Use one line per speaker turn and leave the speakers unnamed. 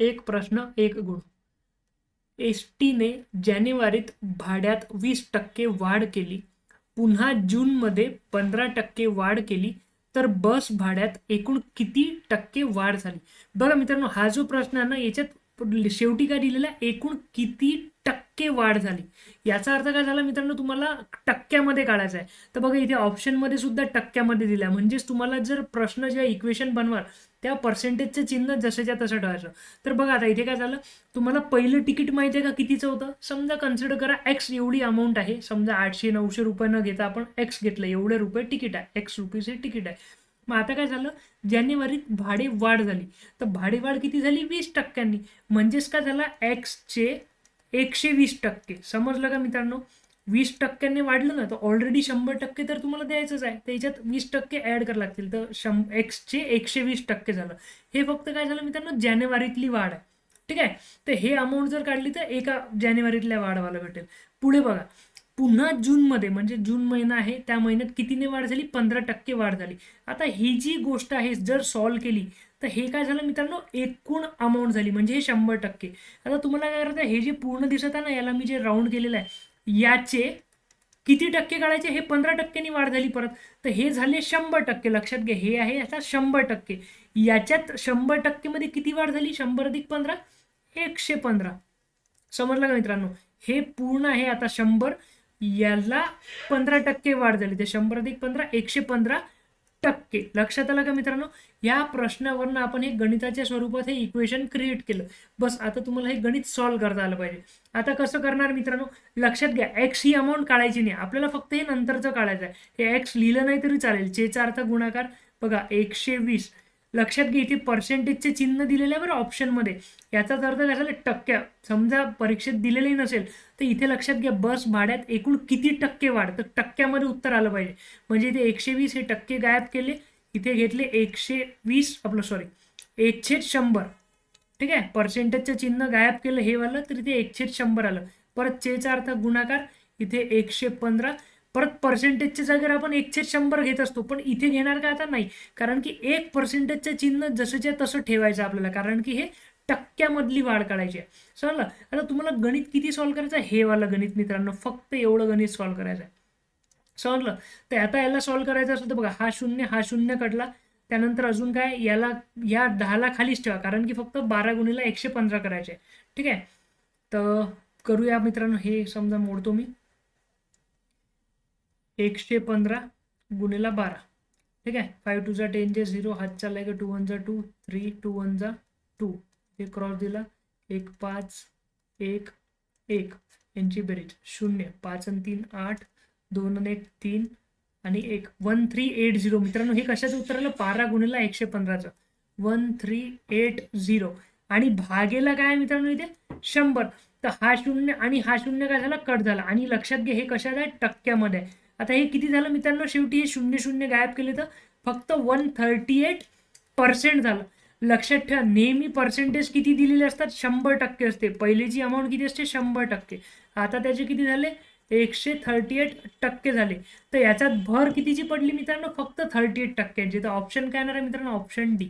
एक प्रश्न एक गुण. एस टीने जानेवारीत भाड्यात वीस टक्के वाढ केली. पुन्हा जूनमध्ये पंधरा टक्के वाढ केली. तर बस भाड्यात एकूण किती टक्के वाढ झाली? बघा मित्रांनो हा जो प्रश्न आहे ना याच्यात शेवटी काय दिलेला आहे? एकूण किती टक्के वाढ झाली? याचा अर्थ काय झाला मित्रांनो तुम्हाला टक्क्यामध्ये काढायचा आहे. तर बघा इथे ऑप्शनमध्ये सुद्धा टक्क्यामध्ये दिला म्हणजेच तुम्हाला जर प्रश्न जे इक्वेशन बनवाल त्या पर्सेंटेजचं चिन्ह जसंच्या तसं ठेवायचं. तर बघा आता इथे काय झालं? तुम्हाला पहिलं तिकीट माहिती आहे का कितीचं होतं? समजा कन्सिडर करा एक्स एवढी अमाऊंट आहे. समजा आठशे नऊशे रुपये न घेता आपण एक्स घेतलं. एवढे रुपये तिकीट आहे. एक्स रुपीज हे तिकीट आहे. मग आता काय झालं? जानेवारीत भाडे वाढ झाली. तर भाडेवाढ किती झाली? वीस टक्क्यांनी. म्हणजेच काय झालं? एक्सचे एकशे वीस टक्के. समजलं का मित्रांनो? वीस टक्क्यांनी वाढलं ना तर ऑलरेडी शंभर टक्के तर तुम्हाला द्यायचंच आहे. तर याच्यात वीस टक्के ॲड करावे लागतील. तर शं एक्सचे एकशे वीस टक्के झालं. हे फक्त काय झालं मित्रांनो? जानेवारीतली वाढ आहे. ठीक आहे? तर हे अमाऊंट जर काढली तर एका जानेवारीतल्या वाढवायला भेटेल. पुढे बघा. पुन्हा जूनमध्ये म्हणजे जून महिना आहे त्या महिन्यात कितीने वाढ झाली? पंधरा टक्के वाढ झाली. आता ही जी गोष्ट आहे जर सॉल्व केली तर हे काय झालं मित्रांनो? एकूण अमाऊंट झाली म्हणजे हे शंभर टक्के. आता तुम्हाला काय करायचं हे जे पूर्ण दिसत आहे ना याला मी जे राऊंड केलेलं आहे याचे किती टक्के काढायचे? हे पंधरा टक्क्यांनी वाढ झाली परत. तर हे झाले शंभर टक्के. लक्षात घ्या हे आहे आता शंभर टक्के. याच्यात शंभर टक्केमध्ये किती वाढ झाली? शंभर अधिक पंधरा एकशे पंधरा. समजलं का मित्रांनो? हे पूर्ण आहे आता शंभर. याला पंधरा टक्के वाढ झाली. ते शंभर अधिक पंधरा एकशे पंधरा टक्के. लक्षात आलं का मित्रांनो? या प्रश्नावरनं आपण हे गणिताच्या स्वरूपात हे इक्वेशन क्रिएट केलं. बस आता तुम्हाला हे गणित सॉल्व्ह करता आलं पाहिजे. आता कसं करणार मित्रांनो? लक्षात घ्या एक्स ही अमाऊंट काढायची नाही. आपल्याला फक्त हे नंतरचं काढायचं आहे. हे एक्स लिहिलं नाही तरी चालेल. चेचा अर्थ गुणाकार. बघा एकशे वीस. लक्षात घ्या इथे पर्सेंटेजचे चिन्ह दिलेलं आहे बरं ऑप्शनमध्ये याचाच अर्थ काय झालं टक्क्या समजा परीक्षेत दिलेलंही नसेल तर इथे लक्षात घ्या बस भाड्यात एकूण किती टक्के वाढ? तर टक्क्यामध्ये उत्तर आलं पाहिजे. म्हणजे इथे एकशे वीस हे टक्के गायब केले इथे घेतले एकशे वीस आपलं सॉरी एकशे शंभर. ठीक आहे? पर्सेंटेजचं चिन्ह गायब केलं हे वालं तर इथे एकशे शंभर आलं. परत चेचा अर्थ गुणाकार इथे एकशे पंधरा. परत पर्सेंटेजच्या जागेवर आपण एकशे शंभर घेत असतो पण इथे घेणार का आता नाही. कारण की एक पर्सेंटेजचं चिन्ह जसंच्या तसं ठेवायचं आपल्याला. कारण की हे टक्क्यामधली वाढ काढायची आहे. समजलं? आता तुम्हाला गणित किती सॉल्व्ह करायचं आहे? हे वालं गणित मित्रांनो फक्त एवढं गणित सॉल्व्ह करायचं आहे. समजलं? तर आता याला सॉल्व्ह करायचं असेल तर बघा हा शून्य हा शून्य कटला त्यानंतर अजून काय? याला या दहाला खालीच ठेवा. कारण की फक्त बारा गुणीला एकशे पंधरा करायचे ठीक आहे? तर करूया मित्रांनो हे समजा मोडतो मी. एकशे पंधरा गुणिला बारा. ठीक आहे? फाईव्ह टू जा टेन जे झिरो हात चाललाय का टू वन जा टू थ्री टू वन जा टू हे क्रॉस दिला. एक पाच एक एक. यांची बेरीज. शून्य पाच आणि तीन आठ. दोन आणि एक तीन. आणि एक. वन थ्री एट झिरो मित्रांनो हे कशाचं उत्तर आलं? बारा गुणिला एकशे पंधराचं. वन थ्री एट झिरो आणि भागेला काय आहे मित्रांनो इथे? शंभर. तर हा शून्य आणि हा शून्य काय झाला? कट झाला. आणि लक्षात घे हे कशात आहे? टक्क्यामध्ये आहे. आता हे किती झालं मित्रांनो? शेवटी हे शून्य शून्य गायब केले तर फक्त वन थर्टी एट पर्सेंट झालं. लक्षात ठेवा नेहमी पर्सेंटेज किती दिलेले असतात? शंभर टक्के असते. पहिलेची अमाऊंट किती असते? शंभर टक्के. आता त्याचे किती झाले? एकशे थर्टी एट टक्के झाले. तर याच्यात भर कितीची पडली मित्रांनो? फक्त थर्टी एट टक्क्यांची. तर ऑप्शन काय येणार आहे मित्रांनो? Option D